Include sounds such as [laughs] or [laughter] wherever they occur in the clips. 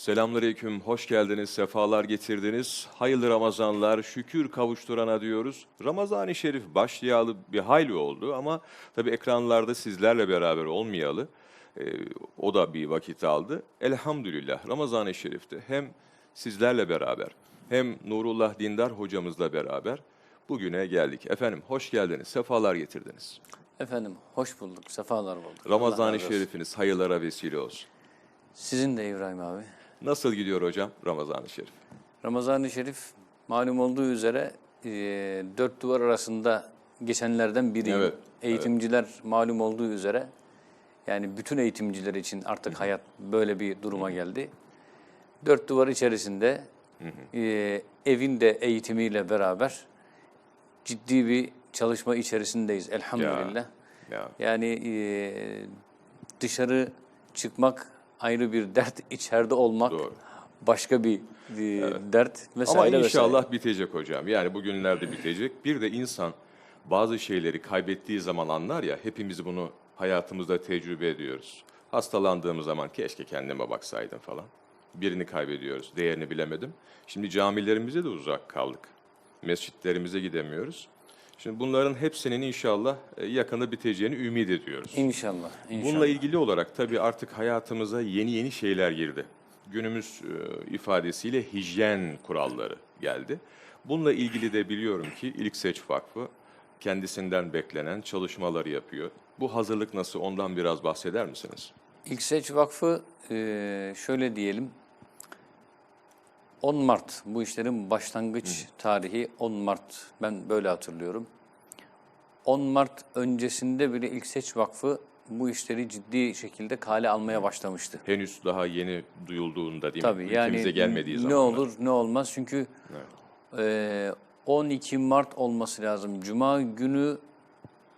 Selamünaleyküm, hoş geldiniz, sefalar getirdiniz. Hayırlı Ramazanlar, şükür kavuşturana diyoruz. Ramazan-ı Şerif başlayalı bir hayli oldu ama tabii ekranlarda sizlerle beraber olmayalı. e, o da bir vakit aldı. Elhamdülillah Ramazan-ı Şerif'te hem sizlerle beraber hem Nurullah Dindar hocamızla beraber bugüne geldik. Efendim hoş geldiniz, sefalar getirdiniz. Efendim hoş bulduk, sefalar bulduk. Ramazan-ı. Şerifiniz hayırlara vesile olsun. Sizin de İbrahim abi. Nasıl gidiyor hocam Ramazan-ı Şerif? Ramazan-ı Şerif malum olduğu üzere e, dört duvar arasında geçenlerden biriyim. Evet, Eğitimciler malum olduğu üzere yani bütün eğitimciler için artık hayat böyle bir duruma geldi. Dört duvar içerisinde e, evin de eğitimiyle beraber ciddi bir çalışma içerisindeyiz elhamdülillah. Ya. Yani e, dışarı çıkmak ayrı bir dert, içeride olmak Doğru. başka bir e, dert vesaire Ama vesaire. inşallah bitecek hocam. Yani bugünlerde bitecek. Bir de insan bazı şeyleri kaybettiği zaman anlar ya, hepimiz bunu hayatımızda tecrübe ediyoruz. Hastalandığımız zaman keşke kendime baksaydım falan. Birini kaybediyoruz, değerini bilemedim. Şimdi camilerimize de uzak kaldık. Mescitlerimize gidemiyoruz. Şimdi bunların hepsinin inşallah e, yakında biteceğini ümit ediyoruz. İnşallah. inşallah. Bununla ilgili olarak tabii artık hayatımıza yeni yeni şeyler girdi. Günümüz e, ifadesiyle hijyen kuralları geldi. Bununla ilgili de biliyorum ki İlk Seç Vakfı kendisinden beklenen çalışmaları yapıyor. Bu hazırlık nasıl ondan biraz bahseder misiniz? İlkseç Vakfı e, şöyle diyelim 10 Mart bu işlerin başlangıç tarihi 10 Mart ben böyle hatırlıyorum. 10 Mart öncesinde bile İlkseç Vakfı bu işleri ciddi şekilde kale almaya başlamıştı. Henüz daha yeni duyulduğunda değil Tabii mi? yani Ülkemize gelmediği ne zaman. olur ne olmaz çünkü e, 12 Mart olması lazım. Cuma günü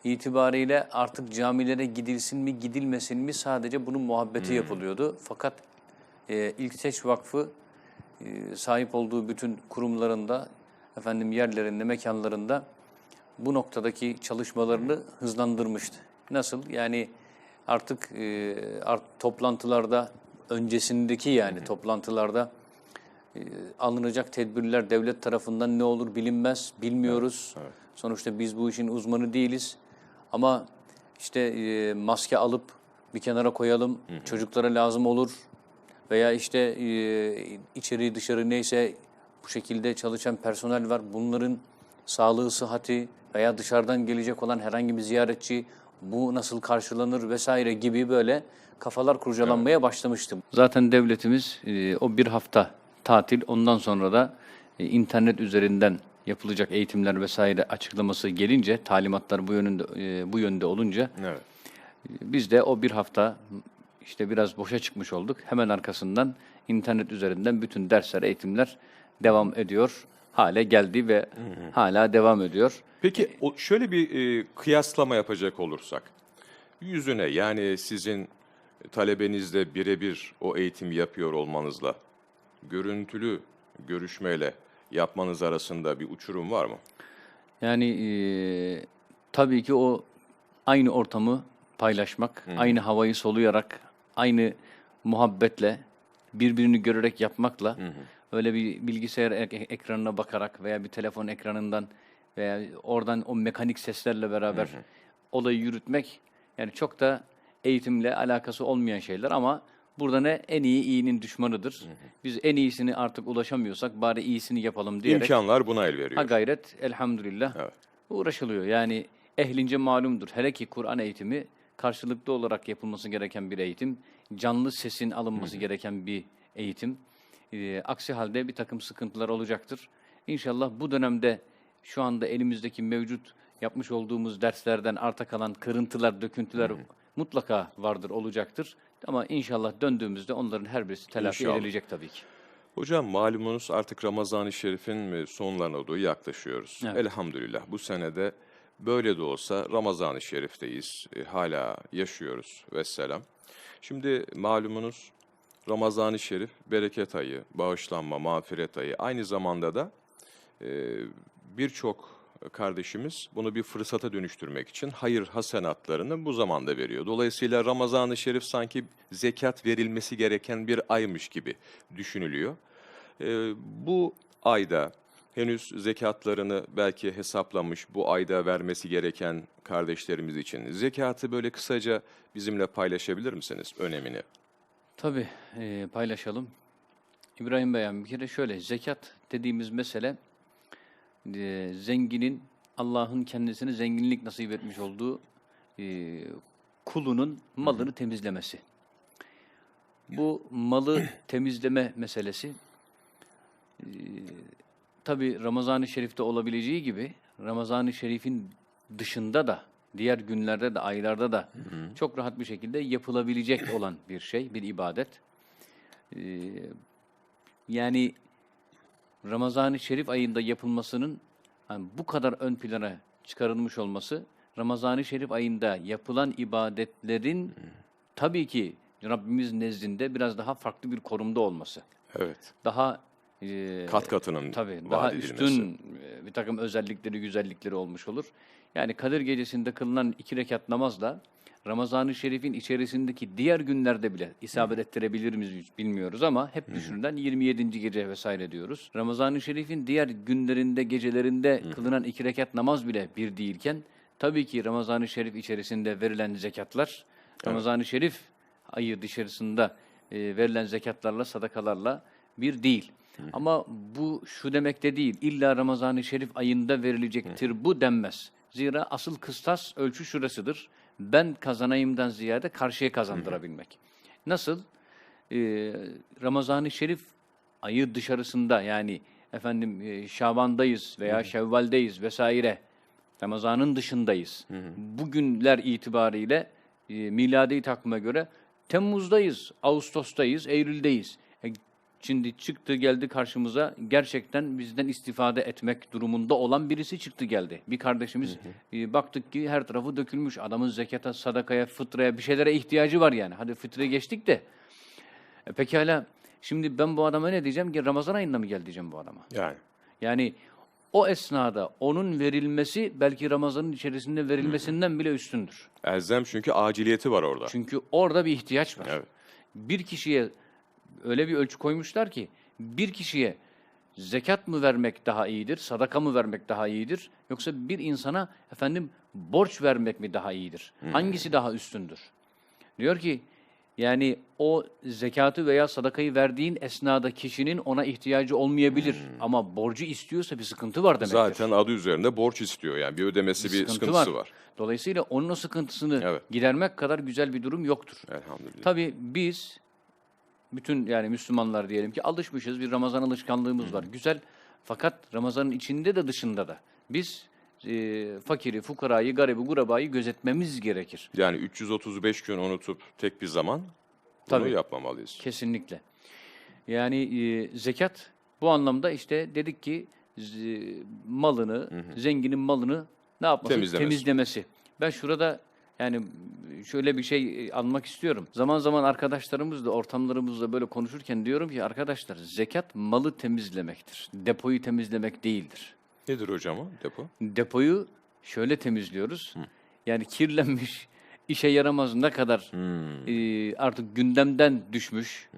itibariyle artık camilere gidilsin mi gidilmesin mi sadece bunun muhabbeti yapılıyordu. Fakat e, İlkseç Vakfı e, sahip olduğu bütün kurumlarında, efendim yerlerinde, mekanlarında bu noktadaki çalışmalarını hızlandırmıştı. Nasıl? Yani artık e, art, toplantılarda öncesindeki yani toplantılarda e, alınacak tedbirler devlet tarafından ne olur bilinmez, bilmiyoruz. Sonuçta biz bu işin uzmanı değiliz. Ama işte e, maske alıp bir kenara koyalım, çocuklara lazım olur. Veya işte e, içeri dışarı neyse bu şekilde çalışan personel var. Bunların sağlığı, sıhhati veya dışarıdan gelecek olan herhangi bir ziyaretçi bu nasıl karşılanır vesaire gibi böyle kafalar kurcalanmaya başlamıştı. Zaten devletimiz e, o bir hafta tatil ondan sonra da e, internet üzerinden yapılacak eğitimler vesaire açıklaması gelince talimatlar bu yönünde e, bu yönde olunca Evet. biz de o bir hafta işte biraz boşa çıkmış olduk. Hemen arkasından internet üzerinden bütün dersler, eğitimler devam ediyor. Hale geldi ve hala devam ediyor. Peki o, şöyle bir e, kıyaslama yapacak olursak, yüzüne yani sizin talebenizle birebir o eğitim yapıyor olmanızla, görüntülü görüşmeyle yapmanız arasında bir uçurum var mı? Yani eee, tabii ki o aynı ortamı paylaşmak, aynı havayı soluyarak, aynı muhabbetle, birbirini görerek yapmakla, öyle bir bilgisayar ek- ekranına bakarak veya bir telefon ekranından veya oradan o mekanik seslerle beraber olayı yürütmek, yani çok da eğitimle alakası olmayan şeyler ama burada ne en iyi iyinin düşmanıdır. Biz en iyisini artık ulaşamıyorsak bari iyisini yapalım diyerek İmkanlar buna el Ha veriyor. gayret elhamdülillah Evet. uğraşılıyor. Yani ehlince malumdur. Hele ki Kur'an eğitimi karşılıklı olarak yapılması gereken bir eğitim. Canlı sesin alınması gereken bir eğitim. Ee, aksi halde bir takım sıkıntılar olacaktır. İnşallah bu dönemde şu anda elimizdeki mevcut yapmış olduğumuz derslerden arta kalan kırıntılar, döküntüler mutlaka vardır, olacaktır. Ama inşallah döndüğümüzde onların her birisi telafi İnşallah. edilecek tabii ki. Hocam malumunuz artık Ramazan-ı Şerif'in e, sonlarına doğru yaklaşıyoruz. Evet. Elhamdülillah bu senede böyle de olsa Ramazan-ı Şerif'teyiz. E, hala yaşıyoruz vesselam. Şimdi malumunuz Ramazan-ı Şerif bereket ayı, bağışlanma, mağfiret ayı. Aynı zamanda da e, birçok kardeşimiz bunu bir fırsata dönüştürmek için hayır hasenatlarını bu zamanda veriyor. Dolayısıyla Ramazan-ı Şerif sanki zekat verilmesi gereken bir aymış gibi düşünülüyor. Ee, bu ayda henüz zekatlarını belki hesaplamış bu ayda vermesi gereken kardeşlerimiz için zekatı böyle kısaca bizimle paylaşabilir misiniz önemini? Tabii e, paylaşalım. İbrahim Bey abi, bir kere şöyle zekat dediğimiz mesele e, zenginin Allah'ın kendisine zenginlik nasip etmiş olduğu e, kulunun malını temizlemesi. Bu malı temizleme meselesi e, tabi Ramazan-ı Şerif'te olabileceği gibi Ramazan-ı Şerif'in dışında da diğer günlerde de aylarda da çok rahat bir şekilde yapılabilecek olan bir şey, bir ibadet. Ee, yani Ramazan-ı Şerif ayında yapılmasının hani bu kadar ön plana çıkarılmış olması Ramazan-ı Şerif ayında yapılan ibadetlerin tabii ki Rabbimiz nezdinde biraz daha farklı bir korumda olması. Evet. Daha e, Kat katının Tabii daha edilmesi. üstün e, bir takım özellikleri, güzellikleri olmuş olur. Yani Kadir Gecesi'nde kılınan iki rekat namazla Ramazan-ı Şerif'in içerisindeki diğer günlerde bile isabet ettirebilir miyiz bilmiyoruz ama hep düşünülen 27. gece vesaire diyoruz. Ramazan-ı Şerif'in diğer günlerinde, gecelerinde kılınan iki rekat namaz bile bir değilken tabii ki Ramazan-ı Şerif içerisinde verilen zekatlar, Ramazan-ı Şerif ayı dışarısında e, verilen zekatlarla, sadakalarla bir değil. Ama bu şu demek de değil. İlla Ramazan-ı Şerif ayında verilecektir bu denmez. Zira asıl kıstas ölçü şurasıdır. Ben kazanayımdan ziyade karşıya kazandırabilmek. Nasıl? Ee, Ramazan-ı Şerif ayı dışarısında yani efendim e, Şaban'dayız veya Şevval'deyiz vesaire. Ramazan'ın dışındayız. Bugünler itibariyle e, miladi takvime göre Temmuz'dayız, Ağustos'tayız, Eylül'deyiz. Şimdi çıktı geldi karşımıza gerçekten bizden istifade etmek durumunda olan birisi çıktı geldi. Bir kardeşimiz e, baktık ki her tarafı dökülmüş. Adamın zekata, sadakaya, fıtraya bir şeylere ihtiyacı var yani. Hadi fıtraya geçtik de. E, pekala şimdi ben bu adama ne diyeceğim ki Ramazan ayında mı gel diyeceğim bu adama. Yani Yani o esnada onun verilmesi belki Ramazan'ın içerisinde verilmesinden bile üstündür. elzem çünkü aciliyeti var orada. Çünkü orada bir ihtiyaç var. Evet. Bir kişiye öyle bir ölçü koymuşlar ki bir kişiye zekat mı vermek daha iyidir, sadaka mı vermek daha iyidir yoksa bir insana efendim borç vermek mi daha iyidir? Hangisi daha üstündür? Diyor ki yani o zekatı veya sadakayı verdiğin esnada kişinin ona ihtiyacı olmayabilir ama borcu istiyorsa bir sıkıntı var demektir. Zaten adı üzerinde borç istiyor yani bir ödemesi bir, Sıkıntı sıkıntısı var. Dolayısıyla onun o sıkıntısını Evet. gidermek kadar güzel bir durum yoktur. Elhamdülillah. Tabii biz bütün yani Müslümanlar diyelim ki alışmışız bir Ramazan alışkanlığımız var. Güzel. Fakat Ramazan'ın içinde de dışında da biz e, fakiri, fukarayı, garibi, gurabayı gözetmemiz gerekir. Yani 335 gün unutup tek bir zaman bunu Tabii. yapmamalıyız. Kesinlikle. Yani e, zekat bu anlamda işte dedik ki z- malını, zenginin malını ne yapması? Temizlemesi. Temizlemesi. Ben şurada yani şöyle bir şey e, anmak istiyorum. Zaman zaman arkadaşlarımızla, ortamlarımızla böyle konuşurken diyorum ki arkadaşlar zekat malı temizlemektir. Depoyu temizlemek değildir. Nedir hocam o depo? Depoyu şöyle temizliyoruz. Yani kirlenmiş, işe yaramaz ne kadar e, artık gündemden düşmüş,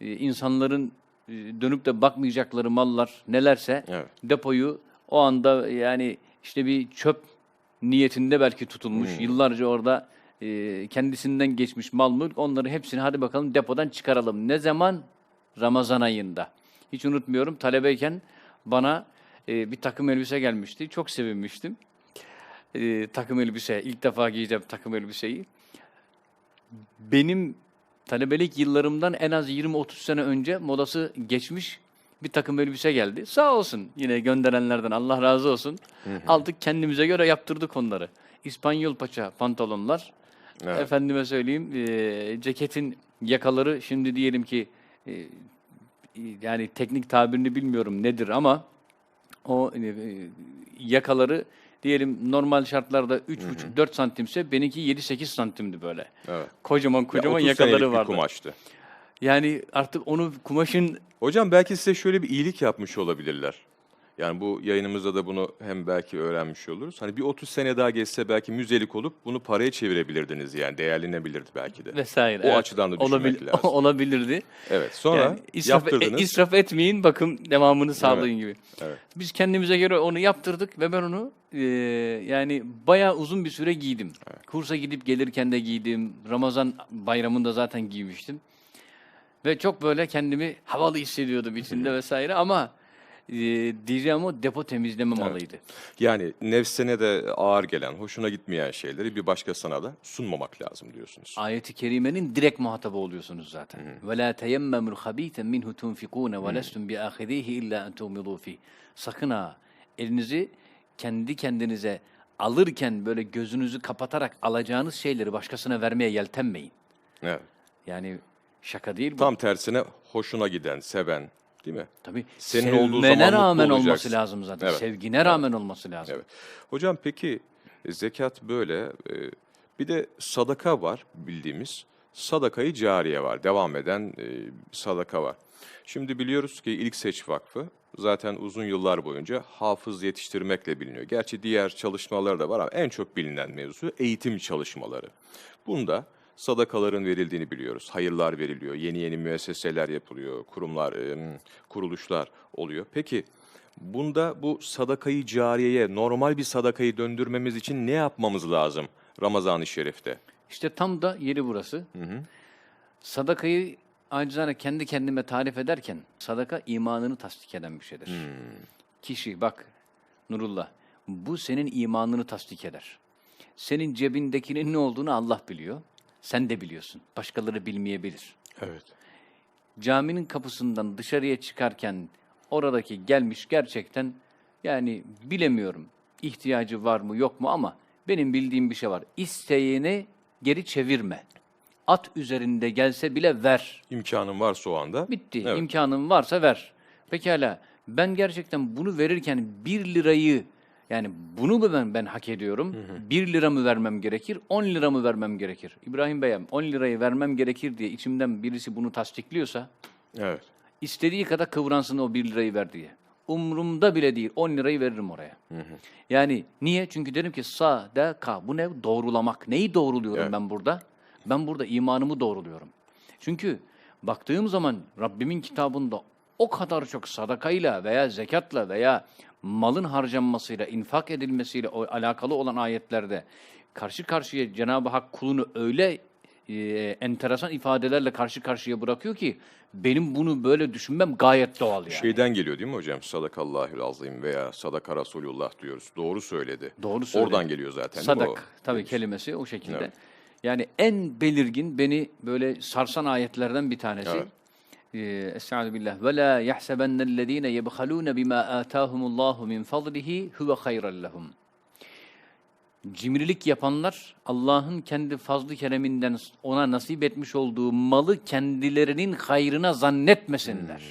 e, insanların e, dönüp de bakmayacakları mallar nelerse Evet. depoyu o anda yani işte bir çöp niyetinde belki tutulmuş, yıllarca orada e, kendisinden geçmiş mal mülk onları hepsini hadi bakalım depodan çıkaralım. Ne zaman? Ramazan ayında. Hiç unutmuyorum talebeyken bana e, bir takım elbise gelmişti. Çok sevinmiştim. E, takım elbise, ilk defa giyeceğim takım elbiseyi. Benim talebelik yıllarımdan en az 20-30 sene önce modası geçmiş bir takım elbise geldi. Sağ olsun yine gönderenlerden Allah razı olsun. Aldık kendimize göre yaptırdık onları. İspanyol paça pantolonlar. Evet. Efendime söyleyeyim e, ceketin yakaları şimdi diyelim ki e, yani teknik tabirini bilmiyorum nedir ama o e, yakaları diyelim normal şartlarda 3,5-4 santimse benimki 7-8 santimdi böyle. Evet. Kocaman kocaman 30 yakaları vardı. kumaştı. Yani artık onu kumaşın Hocam belki size şöyle bir iyilik yapmış olabilirler. Yani bu yayınımızda da bunu hem belki öğrenmiş oluruz. Hani bir 30 sene daha geçse belki müzelik olup bunu paraya çevirebilirdiniz yani değerlenebilirdi belki de. Vesaire. O evet. açıdan da düşünmek Olabil- lazım. [laughs] olabilirdi. Evet. Sonra Yani israf, e, yaptırdınız. israf etmeyin bakın devamını sağlayın gibi. Evet. Biz kendimize göre onu yaptırdık ve ben onu e, yani bayağı uzun bir süre giydim. Kursa gidip gelirken de giydim. Ramazan bayramında zaten giymiştim. Ve çok böyle kendimi havalı hissediyordum içinde vesaire ama e, depo temizleme malıydı. Yani nefsine de ağır gelen, hoşuna gitmeyen şeyleri bir başkasına da sunmamak lazım diyorsunuz. Ayet-i kerimenin direkt muhatabı oluyorsunuz zaten. Ve la teyemmemul habiten minhu tunfikun ve lestum bi ahidihi illa en tumidu fi. Sakın ha elinizi kendi kendinize alırken böyle gözünüzü kapatarak alacağınız şeyleri başkasına vermeye yeltenmeyin. Evet. Yani şaka değil bu. Tam tersine hoşuna giden, seven, değil mi? Tabii Senin sevmene olduğu zaman mutlu rağmen olması lazım zaten. Evet. Sevgine rağmen olması lazım. Evet. Hocam peki e, zekat böyle. e, Bir de sadaka var bildiğimiz. Sadakayı cariye var. Devam eden e, sadaka var. Şimdi biliyoruz ki İlk Seç Vakfı zaten uzun yıllar boyunca hafız yetiştirmekle biliniyor. Gerçi diğer çalışmalar da var ama en çok bilinen mevzu eğitim çalışmaları. Bunda sadakaların verildiğini biliyoruz. Hayırlar veriliyor, yeni yeni müesseseler yapılıyor, kurumlar, kuruluşlar oluyor. Peki bunda bu sadakayı cariyeye, normal bir sadakayı döndürmemiz için ne yapmamız lazım Ramazan-ı Şerif'te? İşte tam da yeri burası. Sadakayı acizane kendi kendime tarif ederken sadaka imanını tasdik eden bir şeydir. Kişi bak Nurullah bu senin imanını tasdik eder. Senin cebindekinin ne olduğunu Allah biliyor. Sen de biliyorsun. Başkaları bilmeyebilir. Evet. Caminin kapısından dışarıya çıkarken oradaki gelmiş gerçekten yani bilemiyorum ihtiyacı var mı yok mu ama benim bildiğim bir şey var. İsteyeni geri çevirme. At üzerinde gelse bile ver. İmkanın varsa o anda. Bitti. Evet. İmkanın varsa ver. Pekala ben gerçekten bunu verirken bir lirayı yani bunu mu ben, ben hak ediyorum? Bir lira mı vermem gerekir? 10 lira mı vermem gerekir? İbrahim Bey'im 10 lirayı vermem gerekir diye içimden birisi bunu tasdikliyorsa Evet. istediği kadar kıvransın o 1 lirayı ver diye. Umrumda bile değil 10 lirayı veririm oraya. Yani niye? Çünkü derim ki sadaka bu ne? Doğrulamak. Neyi doğruluyorum Evet. ben burada? Ben burada imanımı doğruluyorum. Çünkü baktığım zaman Rabbimin kitabında o kadar çok sadakayla veya zekatla veya malın harcanmasıyla, infak edilmesiyle o alakalı olan ayetlerde karşı karşıya Cenab-ı Hak kulunu öyle e, enteresan ifadelerle karşı karşıya bırakıyor ki benim bunu böyle düşünmem gayet doğal yani. Şeyden geliyor değil mi hocam? Sadakallahül azim veya sadaka Resulullah diyoruz. Doğru söyledi. Doğru söyledi. Oradan geliyor zaten Sadak tabii kelimesi o şekilde. Evet. Yani en belirgin beni böyle sarsan ayetlerden bir tanesi. Evet. Ee, Estaizu billah. Ve la yahsebennellezine yebhalun bima atahumullahu min fadlihi huve hayran lehum. Cimrilik yapanlar Allah'ın kendi fazlı kereminden ona nasip etmiş olduğu malı kendilerinin hayrına zannetmesinler.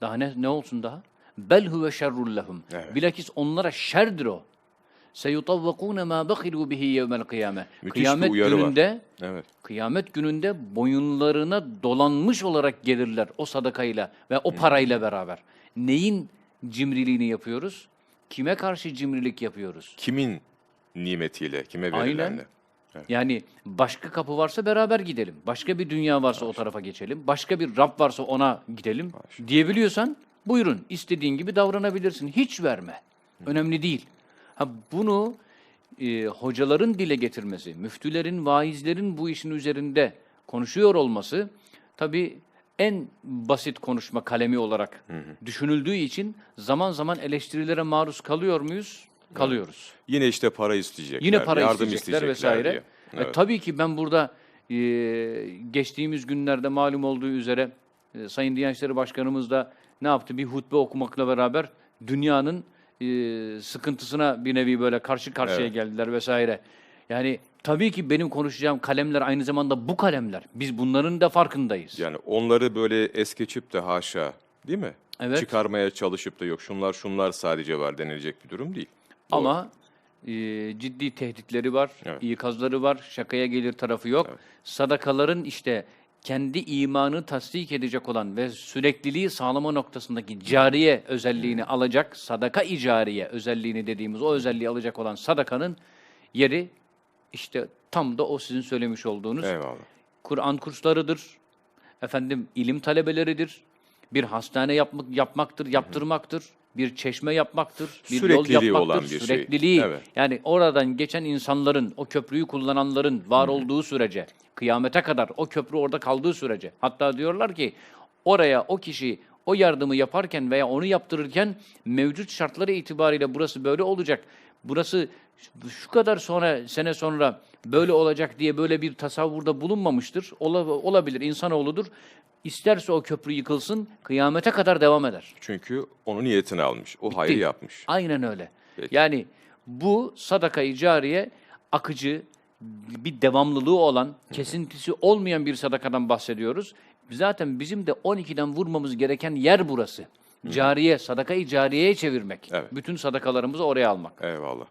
Daha ne, ne olsun daha? Bel huve şerrul lehum. Bilakis onlara şerdir o. Seyutavvakûne mâ bekilû bihi yevmel kıyame. Müthiş bir Kıyamet uyarı var. gününde Evet. Kıyamet gününde boyunlarına dolanmış olarak gelirler o sadakayla ve o parayla beraber. Neyin cimriliğini yapıyoruz? Kime karşı cimrilik yapıyoruz? Kimin nimetiyle, kime Aynen. verilenle? Yani başka kapı varsa beraber gidelim. Başka bir dünya varsa o tarafa geçelim. Başka bir Rab varsa ona gidelim. Diyebiliyorsan buyurun istediğin gibi davranabilirsin. Hiç verme. Önemli değil. Ha bunu e, hocaların dile getirmesi, müftülerin, vaizlerin bu işin üzerinde konuşuyor olması tabii en basit konuşma kalemi olarak düşünüldüğü için zaman zaman eleştirilere maruz kalıyor muyuz? Kalıyoruz. Yine işte para isteyecekler. Yine para yardım isteyecekler, vesaire. diye. E, Evet. tabii ki ben burada e, geçtiğimiz günlerde malum olduğu üzere e, Sayın Diyanet İşleri Başkanımız da ne yaptı? Bir hutbe okumakla beraber dünyanın e, sıkıntısına bir nevi böyle karşı karşıya Evet. geldiler vesaire. Yani tabii ki benim konuşacağım kalemler aynı zamanda bu kalemler. Biz bunların da farkındayız. Yani onları böyle es geçip de haşa değil mi? Evet. Çıkarmaya çalışıp da yok şunlar şunlar sadece var denilecek bir durum değil. Doğru. Ama e, ciddi tehditleri var, Evet. ikazları var, şakaya gelir tarafı yok. Sadakaların işte kendi imanı tasdik edecek olan ve sürekliliği sağlama noktasındaki cariye özelliğini alacak, sadaka icariye özelliğini dediğimiz o özelliği alacak olan sadakanın yeri işte tam da o sizin söylemiş olduğunuz Eyvallah. Kur'an kurslarıdır, efendim ilim talebeleridir, bir hastane yapmak, yapmaktır, yaptırmaktır, bir çeşme yapmaktır, bir yol Sürekliliği yapmaktır, olan bir şey. sürekliliği. Evet. Yani oradan geçen insanların, o köprüyü kullananların var olduğu sürece, kıyamete kadar o köprü orada kaldığı sürece. Hatta diyorlar ki oraya o kişi o yardımı yaparken veya onu yaptırırken mevcut şartları itibariyle burası böyle olacak. Burası şu kadar sonra sene sonra böyle olacak diye böyle bir tasavvurda bulunmamıştır. Ola, olabilir, insanoğludur. İsterse o köprü yıkılsın, kıyamete kadar devam eder. Çünkü onun niyetini almış. O hayrı Bitti. yapmış. Aynen öyle. Peki. Yani bu sadaka-i cariye akıcı, bir devamlılığı olan, kesintisi olmayan bir sadakadan bahsediyoruz. Zaten bizim de 12'den vurmamız gereken yer burası. Cariye, sadaka-i cariyeye çevirmek. Evet. Bütün sadakalarımızı oraya almak. Eyvallah.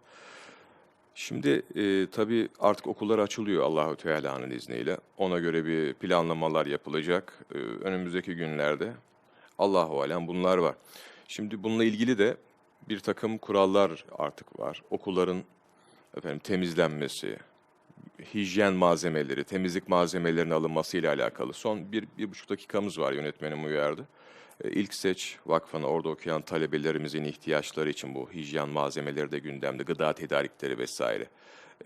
Şimdi e, tabii artık okullar açılıyor Allahu Teala'nın izniyle. Ona göre bir planlamalar yapılacak e, önümüzdeki günlerde. Allahu alem bunlar var. Şimdi bununla ilgili de bir takım kurallar artık var. Okulların efendim temizlenmesi, hijyen malzemeleri, temizlik malzemelerinin alınması ile alakalı. Son bir, bir buçuk dakikamız var yönetmenim uyardı. E, İlk Seç Vakfı'na orada okuyan talebelerimizin ihtiyaçları için bu hijyen malzemeleri de gündemde, gıda tedarikleri vesaire.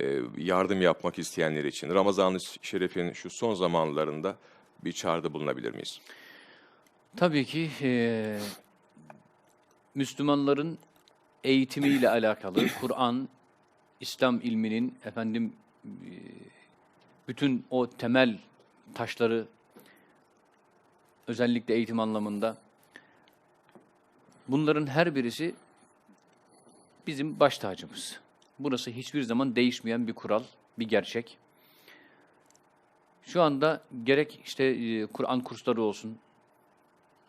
E, yardım yapmak isteyenler için Ramazan-ı Şerif'in şu son zamanlarında bir çağrıda bulunabilir miyiz? Tabii ki eee, Müslümanların eğitimiyle alakalı Kur'an, İslam ilminin efendim bütün o temel taşları özellikle eğitim anlamında bunların her birisi bizim baş tacımız. Burası hiçbir zaman değişmeyen bir kural, bir gerçek. Şu anda gerek işte eee, Kur'an kursları olsun,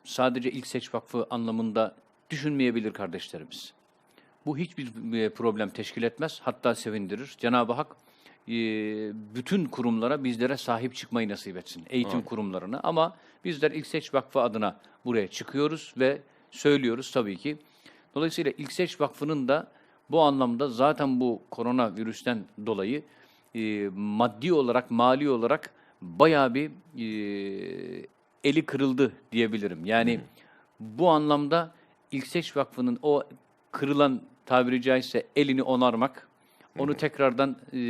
sadece ilk seç vakfı anlamında düşünmeyebilir kardeşlerimiz. Bu hiçbir e, problem teşkil etmez, hatta sevindirir. Cenab-ı Hak e, bütün kurumlara bizlere sahip çıkmayı nasip etsin, eğitim kurumlarına. Ama bizler ilk seç vakfı adına buraya çıkıyoruz ve söylüyoruz tabii ki. Dolayısıyla ilk seç vakfının da bu anlamda zaten bu koronavirüsten dolayı e, maddi olarak, mali olarak bayağı bir e, eli kırıldı diyebilirim. Yani bu anlamda İlkseç Vakfı'nın o kırılan tabiri caizse elini onarmak, onu tekrardan e,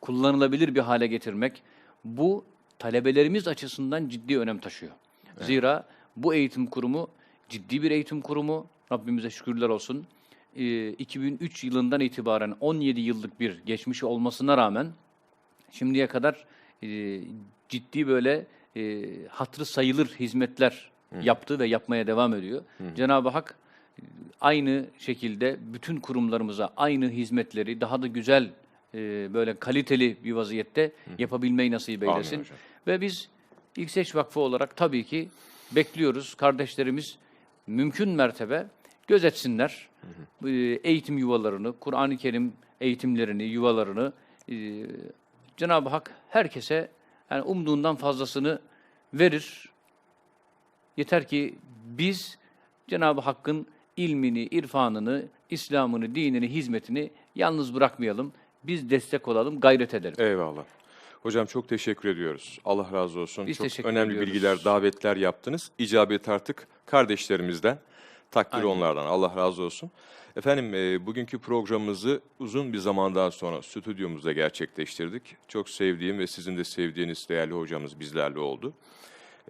kullanılabilir bir hale getirmek, bu talebelerimiz açısından ciddi önem taşıyor. Zira bu eğitim kurumu ciddi bir eğitim kurumu, Rabbimize şükürler olsun. E, 2003 yılından itibaren 17 yıllık bir geçmişi olmasına rağmen şimdiye kadar e, ciddi böyle e, hatırı sayılır hizmetler yaptı ve yapmaya devam ediyor. Cenab-ı Hak aynı şekilde bütün kurumlarımıza aynı hizmetleri daha da güzel e, böyle kaliteli bir vaziyette yapabilmeyi nasip Amin eylesin. hocam. Ve biz İlkseç Vakfı olarak tabii ki bekliyoruz. Kardeşlerimiz mümkün mertebe gözetsinler. E, Eğitim yuvalarını, Kur'an-ı Kerim eğitimlerini, yuvalarını e, Cenab-ı Hak herkese yani umduğundan fazlasını verir. Yeter ki biz Cenab-ı Hakk'ın ilmini, irfanını, İslam'ını, dinini, hizmetini yalnız bırakmayalım. Biz destek olalım, gayret edelim. Eyvallah. Hocam çok teşekkür ediyoruz. Allah razı olsun. Biz çok önemli ediyoruz. bilgiler, davetler yaptınız. İcabet artık kardeşlerimizden, takdir Aynen. onlardan. Allah razı olsun. Efendim e, bugünkü programımızı uzun bir zamandan sonra stüdyomuzda gerçekleştirdik. Çok sevdiğim ve sizin de sevdiğiniz değerli hocamız bizlerle oldu.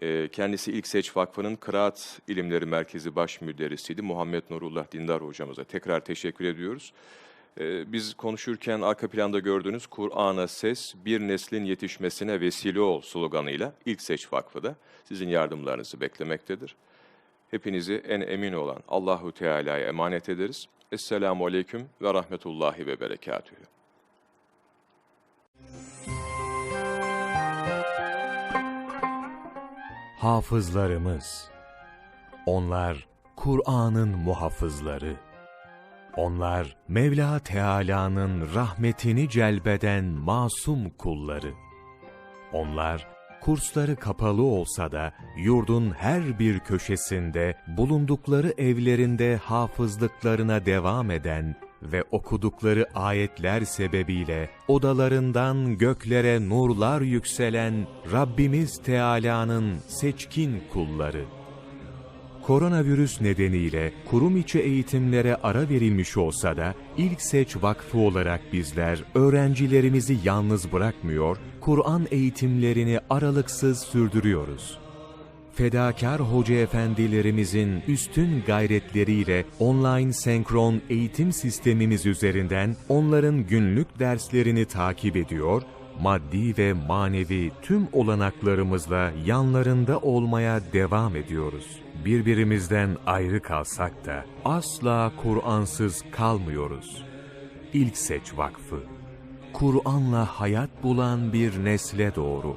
E, kendisi İlk Seç Vakfı'nın Kıraat İlimleri Merkezi Baş Müderrisiydi. Muhammed Nurullah Dindar hocamıza tekrar teşekkür ediyoruz. Ee, Biz konuşurken arka planda gördüğünüz Kur'an'a ses, bir neslin yetişmesine vesile ol sloganıyla İlk Seç Vakfı da sizin yardımlarınızı beklemektedir. Hepinizi en emin olan Allahu Teala'ya emanet ederiz. Esselamu Aleyküm ve Rahmetullahi ve Berekatühü. Hafızlarımız. Onlar Kur'an'ın muhafızları. Onlar Mevla Teala'nın rahmetini celbeden masum kulları. Onlar, kursları kapalı olsa da yurdun her bir köşesinde bulundukları evlerinde hafızlıklarına devam eden ve okudukları ayetler sebebiyle odalarından göklere nurlar yükselen Rabbimiz Teala'nın seçkin kulları. Koronavirüs nedeniyle kurum içi eğitimlere ara verilmiş olsa da İlk Seç Vakfı olarak bizler öğrencilerimizi yalnız bırakmıyor, Kur'an eğitimlerini aralıksız sürdürüyoruz. Fedakar hoca efendilerimizin üstün gayretleriyle online senkron eğitim sistemimiz üzerinden onların günlük derslerini takip ediyor, maddi ve manevi tüm olanaklarımızla yanlarında olmaya devam ediyoruz. Birbirimizden ayrı kalsak da asla Kur'ansız kalmıyoruz. İlk Seç Vakfı Kur'an'la hayat bulan bir nesle doğru.